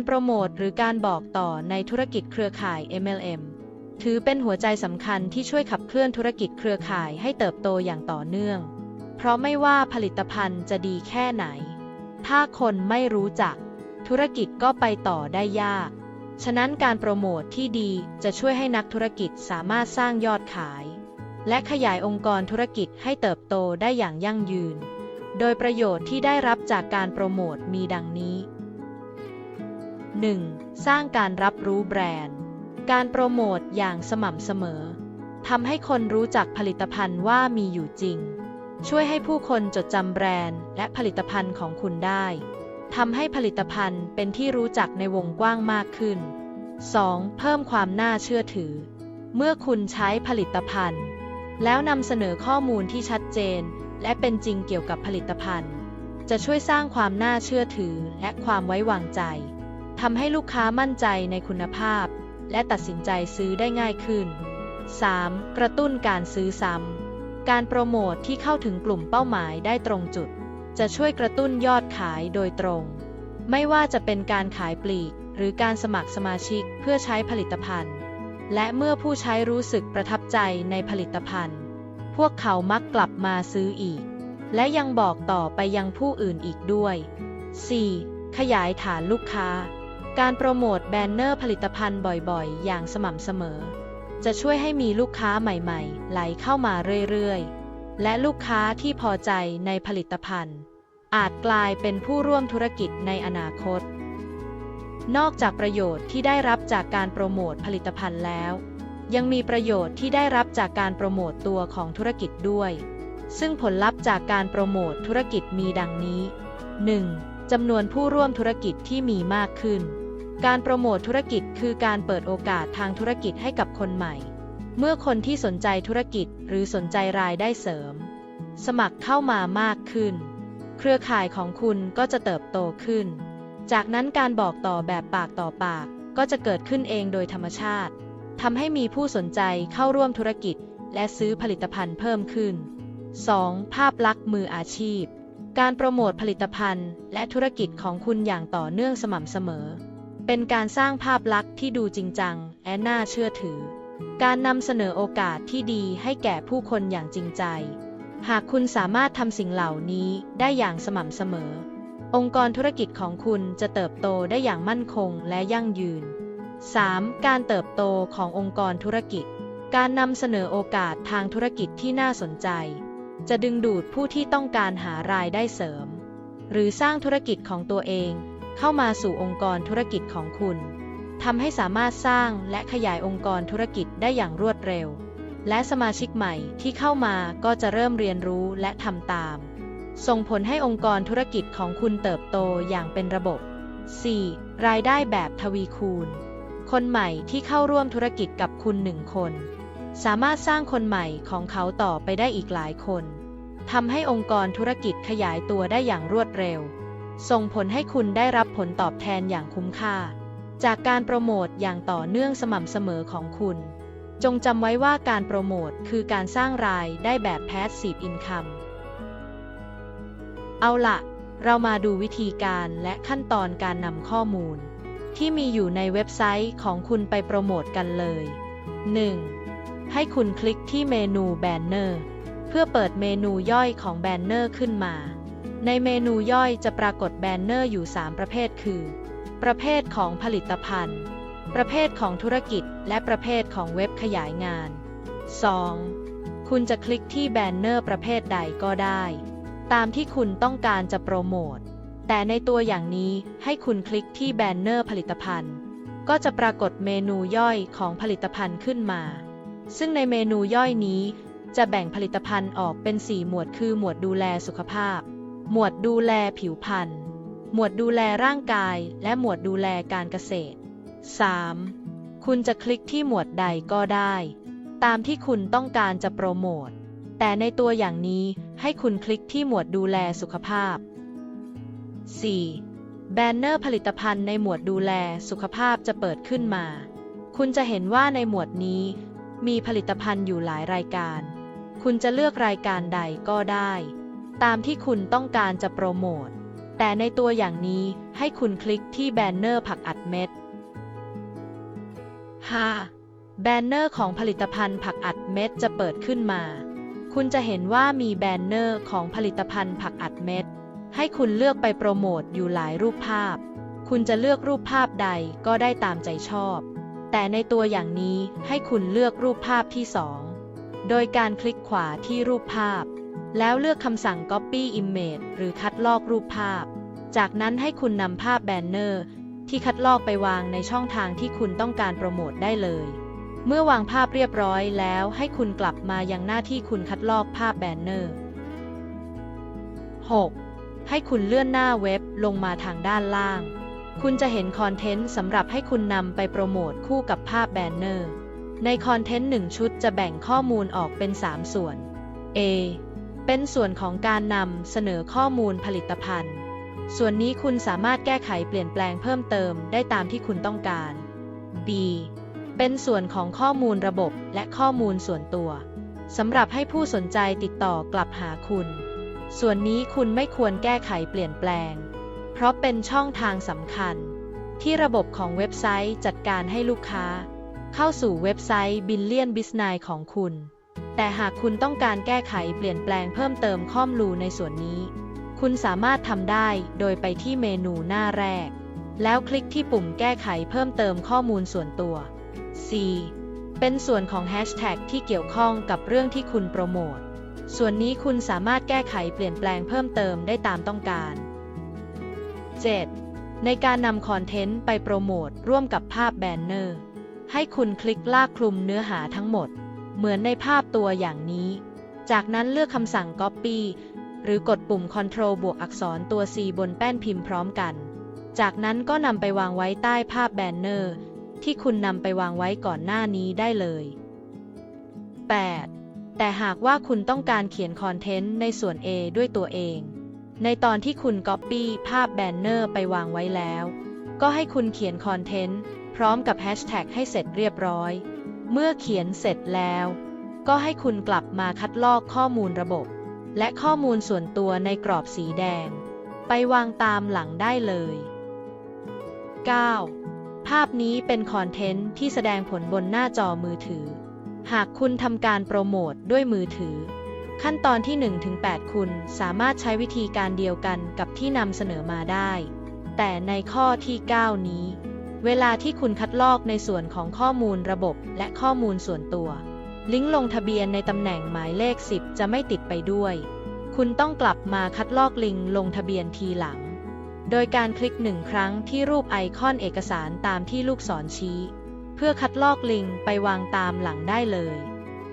การโปรโมทหรือการบอกต่อในธุรกิจเครือข่าย MLM ถือเป็นหัวใจสำคัญที่ช่วยขับเคลื่อนธุรกิจเครือข่ายให้เติบโตอย่างต่อเนื่อง เพราะไม่ว่าผลิตภัณฑ์จะดีแค่ไหน ถ้าคนไม่รู้จัก ธุรกิจก็ไปต่อได้ยาก ฉะนั้นการโปรโมทที่ดีจะช่วยให้นักธุรกิจสามารถสร้างยอดขาย และขยายองค์กรธุรกิจให้เติบโตได้อย่างยั่งยืน โดยประโยชน์ที่ได้รับจากการโปรโมทมีดังนี้ 1. สร้างการรับรู้แบรนด์ การโปรโมทอย่างสม่ำเสมอทำให้คนรู้จักผลิตภัณฑ์ว่ามีอยู่จริง ช่วยให้ผู้คนจดจำแบรนด์และผลิตภัณฑ์ของคุณได้ทำให้ผลิตภัณฑ์เป็นที่รู้จักในวงกว้างมากขึ้น 2. เพิ่มความน่าเชื่อถือ เมื่อคุณใช้ผลิตภัณฑ์ แล้วนำเสนอข้อมูลที่ชัดเจน และเป็นจริงเกี่ยวกับผลิตภัณฑ์ จะช่วยสร้างความน่าเชื่อถือและความไว้วางใจ ทำให้ลูกค้ามั่นใจในคุณภาพ และตัดสินใจซื้อได้ง่ายขึ้น 3. กระตุ้นการซื้อซ้ำ การโปรโมทที่เข้าถึงกลุ่มเป้าหมายได้ตรงจุด จะช่วยกระตุ้นยอดขายโดยตรง ไม่ว่าจะเป็นการขายปลีก หรือการสมัครสมาชิกเพื่อใช้ผลิตภัณฑ์ และเมื่อผู้ใช้รู้สึกประทับใจในผลิตภัณฑ์ พวกเขามักกลับมาซื้ออีก และยังบอกต่อไปยังผู้อื่นอีกด้วย 4. ขยายฐานลูกค้า การโปรโมทแบนเนอร์ผลิตภัณฑ์บ่อยๆ อย่างสม่ำเสมอ จะช่วยให้มีลูกค้าใหม่ๆ ไหลเข้ามาเรื่อยๆ และลูกค้าที่พอใจในผลิตภัณฑ์ อาจกลายเป็นผู้ร่วมธุรกิจในอนาคต นอกจากประโยชน์ที่ได้รับจากการโปรโมทผลิตภัณฑ์แล้ว ยังมีประโยชน์ที่ได้รับจากการโปรโมตตัวของธุรกิจด้วย ซึ่งผลลัพธ์จากการโปรโมทธุรกิจมีดังนี้ 1. จำนวนผู้ร่วมธุรกิจที่มีมากขึ้น การโปรโมทธุรกิจคือการเปิดโอกาสทางธุรกิจให้กับคนใหม่ เมื่อคนที่สนใจธุรกิจหรือสนใจรายได้เสริม สมัครเข้ามามากขึ้น เครือข่ายของคุณก็จะเติบโตขึ้น จากนั้นการบอกต่อแบบปากต่อปากก็จะเกิดขึ้นเองโดยธรรมชาติทำให้มีผู้สนใจเข้าร่วมธุรกิจ และซื้อผลิตภัณฑ์เพิ่มขึ้น 2. ภาพลักษณ์มืออาชีพ การโปรโมทผลิตภัณฑ์ และธุรกิจของคุณอย่างต่อเนื่องสม่ำเสมอ เป็นการสร้างภาพลักษณ์ที่ดูจริงจังและน่าเชื่อถือ การนำเสนอโอกาสที่ดีให้แก่ผู้คนอย่างจริงใจ หากคุณสามารถทำสิ่งเหล่านี้ได้อย่างสม่ำเสมอ องค์กรธุรกิจของคุณจะเติบโตได้อย่างมั่นคงและยั่งยืน 3. การเติบโตขององค์กรธุรกิจ การนำเสนอโอกาสทางธุรกิจที่น่าสนใจ จะดึงดูดผู้ที่ต้องการหารายได้เสริม หรือสร้างธุรกิจของตัวเอง เข้ามาสู่องค์กรธุรกิจของคุณทำให้สามารถสร้างและขยายองค์กรธุรกิจได้อย่างรวดเร็ว และสมาชิกใหม่ที่เข้ามาก็จะเริ่มเรียนรู้และทำตาม ส่งผลให้องค์กรธุรกิจของคุณเติบโตอย่างเป็นระบบ 4. รายได้แบบทวีคูณ คนใหม่ที่เข้าร่วมธุรกิจกับคุณหนึ่งคน สามารถสร้างคนใหม่ของเขาต่อไปได้อีกหลายคนทำให้องค์กรธุรกิจขยายตัวได้อย่างรวดเร็ว ส่งผลให้คุณได้รับผลตอบแทนอย่างคุ้มค่า จากการโปรโมทอย่างต่อเนื่องสม่ำเสมอของคุณ จงจำไว้ว่าการโปรโมทคือการสร้างรายได้แบบ Passive Income เอาละเรามาดูวิธีการและขั้นตอนการนำข้อมูล ที่มีอยู่ในเว็บไซต์ของคุณไปโปรโมทกันเลย 1. ให้คุณคลิกที่เมนูแบนเนอร์เพื่อเปิดเมนูย่อยของแบนเนอร์ขึ้นมา ในเมนูย่อยจะปรากฏแบนเนอร์อยู่ 3 ประเภทคือ ประเภทของผลิตภัณฑ์ ประเภทของธุรกิจ และประเภทของเว็บขยายงาน 2. คุณจะคลิกที่แบนเนอร์ประเภทใดก็ได้ ตามที่คุณต้องการจะโปรโมท แต่ในตัวอย่างนี้ให้คุณคลิกที่แบนเนอร์ผลิตภัณฑ์ ก็จะปรากฏเมนูย่อยของผลิตภัณฑ์ขึ้นมา ซึ่งในเมนูย่อยนี้จะแบ่งผลิตภัณฑ์ออกเป็น 4 หมวดคือหมวดดูแลสุขภาพ หมวดดูแลผิวพรรณ หมวดดูแลร่างกาย และหมวดดูแลการเกษตร 3. คุณจะคลิกที่หมวดใดก็ได้ ตามที่คุณต้องการจะโปรโมท แต่ในตัวอย่างนี้ให้คุณคลิกที่หมวดดูแลสุขภาพ 4. แบนเนอร์ผลิตภัณฑ์ในหมวดดูแลสุขภาพจะเปิดขึ้นมา คุณจะเห็นว่าในหมวดนี้ มีผลิตภัณฑ์อยู่หลายรายการ คุณจะเลือกรายการใดก็ได้ ตามที่คุณต้องการจะโปรโมท แต่ในตัวอย่างนี้ให้คุณคลิกที่แบนเนอร์ผักอัดเม็ด 5. แบนเนอร์ของผลิตภัณฑ์ผักอัดเม็ดจะเปิดขึ้นมา คุณจะเห็นว่ามีแบนเนอร์ของผลิตภัณฑ์ผักอัดเม็ด ให้คุณเลือกไปโปรโมทอยู่หลายรูปภาพ คุณจะเลือกรูปภาพใดก็ได้ตามใจชอบ แต่ในตัวอย่างนี้ให้คุณเลือกรูปภาพที่ 2 โดยการคลิกขวาที่รูปภาพ แล้วเลือกคำสั่ง Copy Image หรือคัดลอกรูปภาพ จากนั้นให้คุณนำภาพแบนเนอร์ ที่คัดลอกไปวางในช่องทางที่คุณต้องการโปรโมทได้เลย เมื่อวางภาพเรียบร้อยแล้วให้คุณกลับมายังหน้าที่คุณคัดลอกภาพแบนเนอร์ 6. ให้คุณเลื่อนหน้าเว็บลงมาทางด้านล่าง คุณจะเห็นคอนเทนต์สำหรับให้คุณนำไปโปรโมทคู่กับภาพแบนเนอร์ ในคอนเทนต์หนึ่งชุดจะแบ่งข้อมูลออกเป็น 3 ส่วน A เป็นส่วนของการนำเสนอข้อมูลผลิตภัณฑ์ ส่วนนี้คุณสามารถแก้ไขเปลี่ยนแปลงเพิ่มเติมได้ตามที่คุณต้องการ B เป็นส่วนของข้อมูลระบบและข้อมูลส่วนตัวสำหรับให้ผู้สนใจติดต่อกลับหาคุณ ส่วนนี้คุณไม่ควรแก้ไขเปลี่ยนแปลง เพราะเป็นช่องทางสำคัญ ที่ระบบของเว็บไซต์จัดการให้ลูกค้า เข้าสู่เว็บไซต์ Billion Business ของคุณ แต่หากคุณต้องการแก้ไขเปลี่ยนแปลงเพิ่มเติมข้อมูลในส่วนนี้ คุณสามารถทำได้โดยไปที่เมนูหน้าแรก แล้วคลิกที่ปุ่มแก้ไขเพิ่มเติมข้อมูลส่วนตัว C เป็นส่วนของแฮชแท็กที่เกี่ยวข้องกับเรื่องที่คุณโปรโมท ส่วนนี้คุณสามารถแก้ไขเปลี่ยนแปลงเพิ่มเติมได้ตามต้องการ 7. ในการนำคอนเทนต์ไปโปรโมทร่วมกับภาพแบนเนอร์ ให้คุณคลิกลากคลุมเนื้อหาทั้งหมด เหมือนในภาพตัวอย่างนี้ จากนั้นเลือกคำสั่ง Copy หรือกดปุ่ม Ctrl บวกอักษรตัว C บนแป้นพิมพ์พร้อมกัน จากนั้นก็นำไปวางไว้ใต้ภาพแบนเนอร์ ที่คุณนำไปวางไว้ก่อนหน้านี้ได้เลย 8. แต่หากว่าคุณต้องการเขียนคอนเทนต์ในส่วน A ด้วยตัวเอง ในตอนที่คุณ Copy ภาพแบนเนอร์ไปวางไว้แล้ว ก็ให้คุณเขียนคอนเทนต์พร้อมกับแฮชแท็กให้เสร็จเรียบร้อย เมื่อเขียนเสร็จแล้ว ก็ให้คุณกลับมาคัดลอกข้อมูลระบบ และข้อมูลส่วนตัวในกรอบสีแดง ไปวางตามหลังได้เลย 9. ภาพนี้เป็นคอนเทนต์ที่แสดงผลบนหน้าจอมือถือ หากคุณทำการโปรโมทด้วยมือถือ ขั้นตอนที่ 1-8 คุณสามารถใช้วิธีการเดียวกันกับที่นำเสนอมาได้ แต่ในข้อที่ 9 นี้ เวลาที่คุณคัดลอกในส่วนของข้อมูลระบบและข้อมูลส่วนตัว ลิงก์ลงทะเบียนในตำแหน่งหมายเลข 10 จะไม่ติดไปด้วย คุณต้องกลับมาคัดลอกลิงก์ลงทะเบียนทีหลัง โดยการคลิกหนึ่งครั้งที่รูปไอคอนเอกสารตามที่ลูกศรชี้ เพื่อคัดลอกลิงก์ไปวางตามหลังได้เลย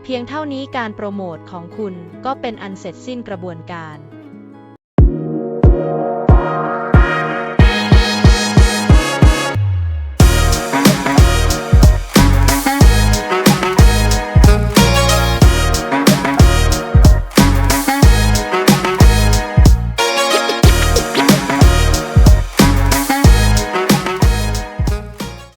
เพียงเท่านี้การโปรโมทของคุณก็เป็นอันเสร็จสิ้นกระบวนการ